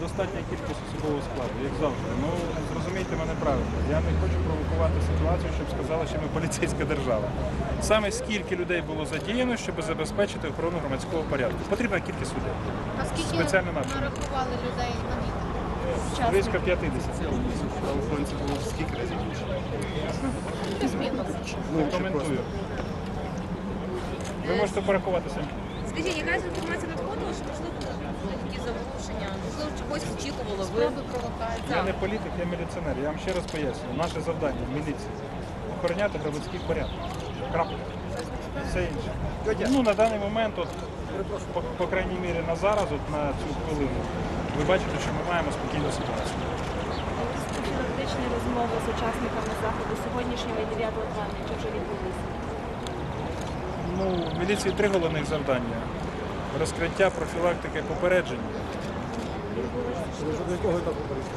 достатня кількість особового складу, як завжди. Ну зрозумійте мене правильно. Я не хочу провокувати ситуацію, щоб сказали, що ми поліцейська держава. Саме скільки людей було задіяно, щоб забезпечити охорону громадського порядку. Потрібна кількість людей. А скільки Спеціально нарахували людей на мітинг? Близько 50. Правоохоронці було скільки разів більше. Ну, коментую. Ви можете порахувати самі. Скажіть, якась інформація надходила, що можливо очікувало ви? Я не політик, я міліціонер. Я вам ще раз поясню. Наше завдання в міліції охороняти громадський порядок. Крапка. Все інше. Ну, на даний момент, от, по, по крайній мірі на зараз, от, на цю хвилину, ви бачите, що ми маємо спокійну ситуацію. Профілактичні розмови з учасниками заходу сьогоднішнього і 9 травня, чи вже відбулися? Ну, в міліції три головних завдання: розкриття, профілактика і попередження. До якого етапу перейшли?